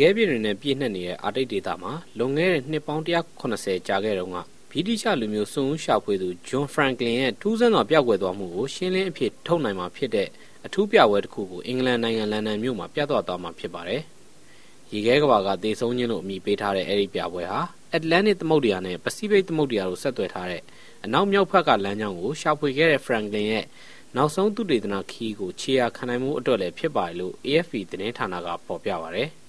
ခဲပြင်းတွေနဲ့ပြည့်နှက်နေတဲ့အာတိတ်ဒေသမှာလွန်ခဲ့တဲ့နှစ်ပေါင်း180ကြာခဲ့တုန်းကဗြိတိရှလူမျိုးစွန့်ဦးရှာဖွေသူဂျွန်ဖရန်ကလင်ရဲ့ထူးဆန်းသောပျောက်ကွယ်သွားမှုကိုရှင်းလင်းအဖြစ်ထုတ်နိုင်မှာဖြစ်တဲ့အထူးပြပွဲတစ်ခုကိုအင်္ဂလန်နိုင်ငံလန်ဒန်မြို့မှာပြသသွားမှာဖြစ်ပါတယ်။ရေခဲကဘာကသေဆုံးခြင်းလို့အမည်ပေးထားတဲ့အဲဒီပြပွဲဟာအက်တလန်တစ်သမုဒ္ဒရာနဲ့ပစိဖိတ်သမုဒ္ဒရာတို့ဆက်သွယ်ထားတဲ့အနောက်မြောက်ဘက်ကလမ်းကြောင်းကိုရှာဖွေခဲ့တဲ့ဖရန်ကလင်ရဲ့နောက်ဆုံးသူတေသနာခီးကိုခြေရာခံနိုင်မှုအတွက်လည်းဖြစ်ပါတယ်လို့ AFP သတင်းဌာနကဖော်ပြပါဗျ။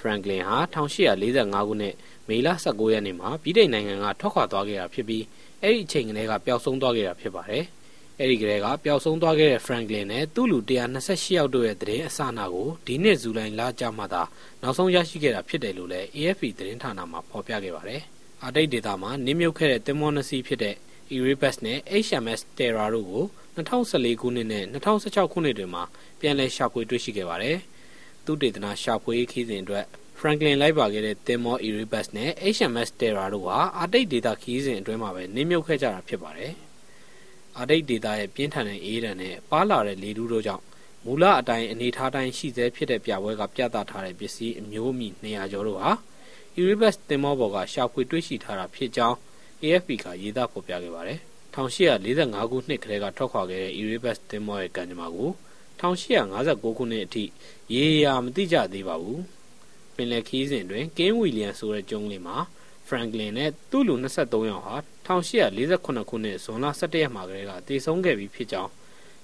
Franklin ဟာ1845ခုနှစ်မေလ19ရက်နေ့မှာဗြိတိန်နိုင်ငံကထွက်ခွာသွားခဲ့တာဖြစ်ပြီးအဲ့ဒီအချိန်ကလေးကပျောက်ဆုံးသွားခဲ့တာဖြစ်ပါတယ်။အဲ့ဒီကလေးကပျောက်ဆုံးသွားခဲ့တဲ့ Franklin နဲ့သူ့လူ128ယောက်တို့ရဲ့သတင်းအစအနကိုဒီနှစ်ဇူလိုင်လကြမှာသာနောက်ဆုံးရရှိခဲ့တာဖြစ်တယ်လို့လည်း AFP သတင်းဌာနမှာဖော်ပြခဲ့ပါတယ်။အာတိတ်ဒေတာမှာနင်းမြုပ်ခဲ့တဲ့တင်မောနစီဖြစ်တဲ့ Erebus နဲ့ HMS Terra တို့ကို2014ခုနှစ်နဲ့2016ခုနှစ်တွင်မှာပြန်လည်ရှာဖွေတွေ့ရှိခဲ့ပါတယ်။ သူတေသနာရှာဖွေခီးစဉ်အတွက် Franklin လိုက်ပါခဲ့တဲ့သင်္ဘော Erebus နဲ့ HMS Terra တို့ဟာအာတိတ်ဒေတာခီးစဉ်အတွင်းမှာပဲနင်းမြုပ်ခဲ့ကြတာဖြစ်ပါတယ်။အာတိတ်ဒေတာရဲ့ပြင်းထန်တဲ့အေးဒဏ်နဲ့ပါလာတဲ့လေထူးတို့ကြောင့်မူလအတိုင်းအနေထားတိုင်းရှိသေးဖြစ်တဲ့ပြပွဲကပြသထားတဲ့ပစ္စည်းအမျိုးအမည်200ကျော်တို့ဟာ Erebus သင်္ဘောပေါ်ကရှာဖွေတွေ့ရှိထားတာဖြစ်ကြောင်း AFP ကရေးသားဖော်ပြခဲ့ပါတယ်။1845ခုနှစ်ကလေးကထွက်ခွာခဲ့တဲ့ Erebus သင်္ဘောရဲ့ကံကြမ္မာကို 1859ခုနှစ်အထိရေရာမသိကြသေးပါဘူး။ပင်လယ်ခီးစဉ်တွင်ကင်းဝီလျံဆိုတဲ့ကျုံးလေးမှာ Franklin နဲ့သူ့လူ23ယောက်ဟာ1848ခုနှစ်ဇွန်လ17ရက်မှာကလေးကတည်ဆုံးခဲ့ပြီးဖြစ်ကြောင်း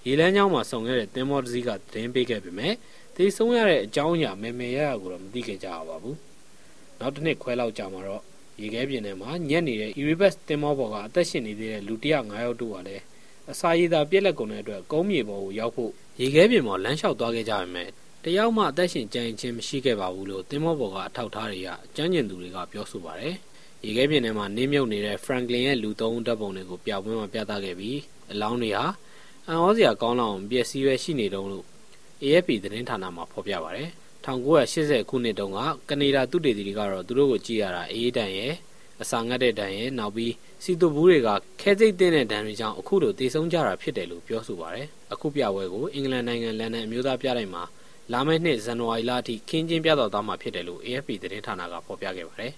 ရေလမ်းကြောင်းမှာဆုံခဲ့တဲ့သင်္ဘောတစ်စီးကသတင်းပေးခဲ့ပေမဲ့တည်ဆုံးရတဲ့အကြောင်းအရာမေမေရရကိုတော့မသိခဲ့ကြပါဘူး။နောက်တစ်နှစ်ခွဲလောက်ကြာမှာတော့ရေခဲပြင်ထဲမှာညက်နေတဲ့ Erebus တင်မောပေါ်ကအသက်ရှင်နေသေးတဲ့လူ105ယောက်တို့ကလည်းအစာရည်သာပြက်လက်ကုန်တဲ့အတွက်ကုန်းမြေပေါ်ကိုရောက်ဖို့ရေခဲပြင်ပေါ်လမ်းလျှောက်သွားခဲ့ကြပေမဲ့တယောက်မှအသက်ရှင်ကြံ့ချင်းမရှိခဲ့ပါဘူးလို့တင်မောပေါ်ကအထောက်ထားတွေကကျန်းကျင်သူတွေကပြောဆိုပါတယ်။ရေခဲပြင်ထဲမှာနင်းမြုပ်နေတဲ့ Franklin ရဲ့လူသုံးဦးတပ်ပုံတွေကိုပြပွဲမှာပြသခဲ့ပြီးအလောင်းတွေဟာအံ့ဩစရာကောင်းလောက်ပျက်စီးပဲရှိနေတုံးလို့ AFP သတင်းဌာနမှာဖော်ပြပါတယ်။1980ခုနှစ်တုန်းကကနေဒါသူတေသီတွေကတော့သူတို့ကိုကြည့်ရတာအေးတန်ရဲ့ အစာငတ်တဲ့တန်ရဲ့နောက်ပြီးစီတိုဘူးတွေကခဲစိတ်တဲ့ဒဏ်တွေကြောင့်အခုလိုတည်ဆုံးကြတာဖြစ်တယ်လို့ပြောဆိုပါတယ်အခုပြပွဲကိုအင်္ဂလန်နိုင်ငံလန်ဒန်အမျိုးသားပြတိုင်းမှာလာမယ့်နှစ်ဇန်နဝါရီလအထိခင်းကျင်းပြသသွားမှာဖြစ်တယ်လို့ AFP သတင်းဌာနကဖော်ပြခဲ့ပါတယ်